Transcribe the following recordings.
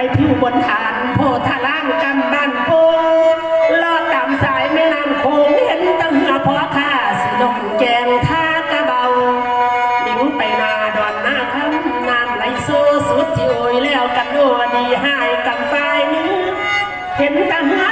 ไปผิวบนฐาน โพธาล่างกำบันโพลอดตามสายแม่น้ำโขงเห็นตั้งเหือพอข้าสีนองแกงท่ากระเบาลิงไปนาดอนหน้าคำนาำไหลโซสุดที่อยแล้วกันโดดีหายกับไฟนี้ เห็นตั้งเหือ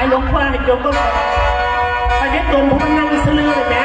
ายหลวงพ่อเลยจบก็ไปเด็ดตัวผมมันนั่งสลือเลยนะ